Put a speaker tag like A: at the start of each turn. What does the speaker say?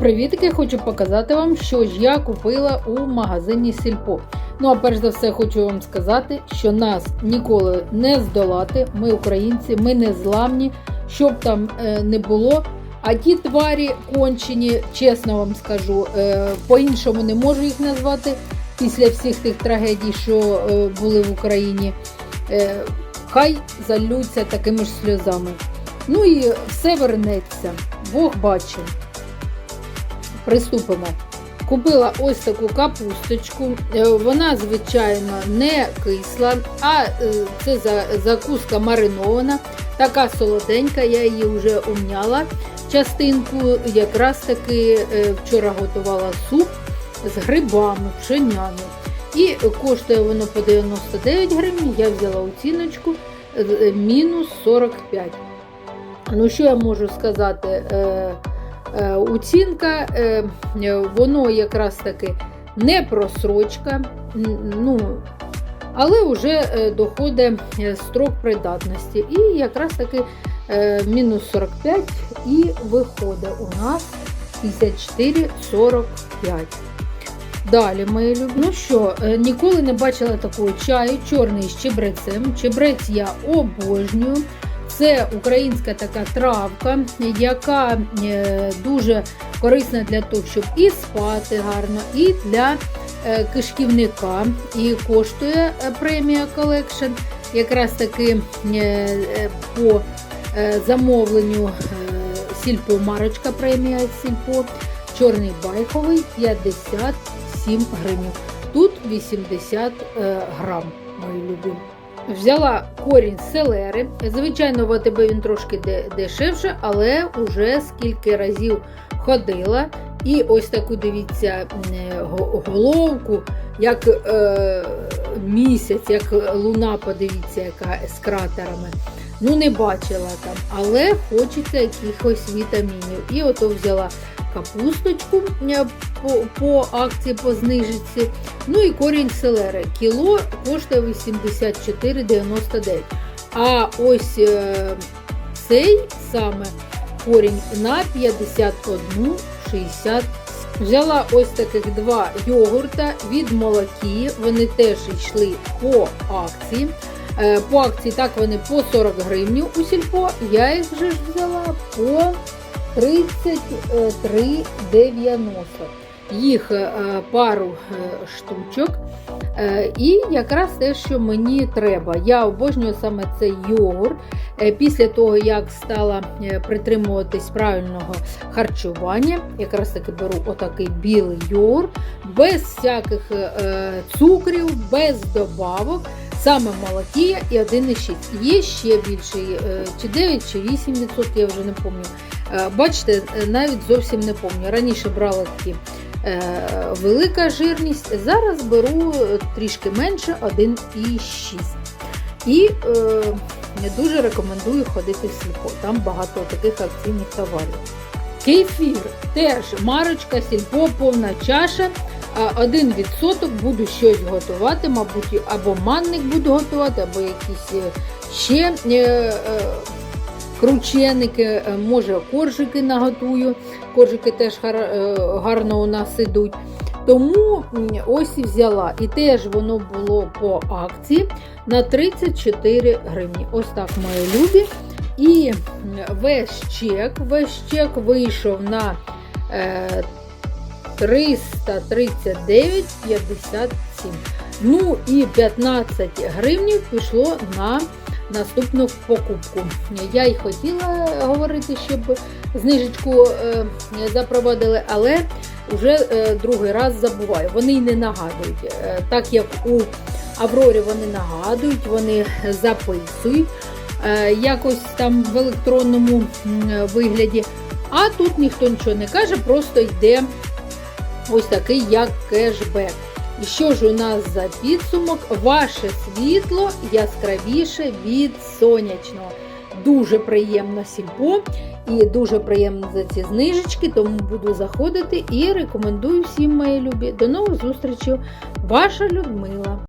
A: привітки! Хочу показати вам, що ж я купила у магазині Сільпо. Ну а перш за все, хочу вам сказати, що нас ніколи не здолати. Ми українці, ми не зламні, щоб там е, не було. А ті тварі кончені, чесно вам скажу, е, по-іншому не можу їх назвати після всіх тих трагедій, що е, були в Україні. Е, хай залються такими ж сльозами. Ну і все вернеться. Бог бачив. Приступимо. Купила ось таку капусточку. Е, Вона, звичайно, не кисла, а е, це за- закуска маринована, така солоденька, я її вже умняла. Частинку якраз таки е, вчора готувала суп з грибами, пшенями. І коштує воно по 99 гривень. Я взяла оціночку мінус 45. Ну, що я можу сказати? Е, е, Оцінка, е, е, воно якраз таки не просрочка, ну, але вже доходить строк придатності. І якраз таки мінус 45 і виходить у нас 54,45. Далі, мої любі. Ну що, ніколи не бачила такого чаю, чорний з чебрецем. Чебрець я обожнюю. Це українська така травка, яка е, дуже корисна для того, щоб і спати гарно, і для е, кишківника. І коштує е, премія колекшн. Якраз таки по замовленню сільпо марочка премія сільпо. Чорний байковий 57 гривень. Тут 80 е, грам, мої любі. Взяла корінь селери. Звичайно, в АТБ він трошки дешевше, але вже скільки разів ходила. І ось таку, дивіться, головку, як е, місяць, як луна, подивіться, яка з кратерами. Ну, не бачила там, але хочеться якихось вітамінів. І ото взяла капусточку е, по, по акції по знижці. Ну і корінь селери. Кіло коштує 84,99. А ось е, цей саме корінь на 51,60. Взяла ось таких два йогурта від молокі. Вони теж йшли по акції. Е, По акції так вони по 40 гривень у сільпо. Я їх вже взяла по 33,90. Їх е, пару е, штучок. Е, І якраз те, що мені треба. Я обожнюю саме цей йогурт. Е, Після того, як стала е, притримуватись правильного харчування, якраз таки беру отакий білий йогурт, без всяких е, цукрів, без добавок. Саме молокія і 1,6. Є ще більший, е, чи 9, чи 8%, я вже не пам'ятаю. Е, Бачите, е, навіть зовсім не пам'ятаю. Раніше брала такі е, велика жирність, зараз беру трішки менше 1,6. І е, дуже рекомендую ходити в сільпо. Там багато таких акційних товарів. Кефір теж марочка, сільпо, повна чаша. А, Один відсоток буду щось готувати, мабуть, або манник буду готувати, або якісь ще е, е, крученики, е, може коржики наготую. Коржики теж е, гарно у нас ідуть. Тому ось і взяла. І теж воно було по акції на 34 гривні. Ось так, мої любі. І весь чек, весь чек вийшов на е, 339,57. Ну і 15 гривень пішло на наступну покупку. Я й хотіла говорити, щоб знижечку е, запровадили, але вже е, другий раз забуваю. Вони й не нагадують. Е, так як у Аврорі вони нагадують, вони записують якось там в електронному вигляді. А тут ніхто нічого не каже, просто йде ось такий як кешбек. І що ж у нас за підсумок? Ваше світло яскравіше від сонячного. Дуже приємно сільпо і дуже приємно за ці знижечки, тому буду заходити і рекомендую всім мої любі. До нових зустрічей. Ваша Людмила.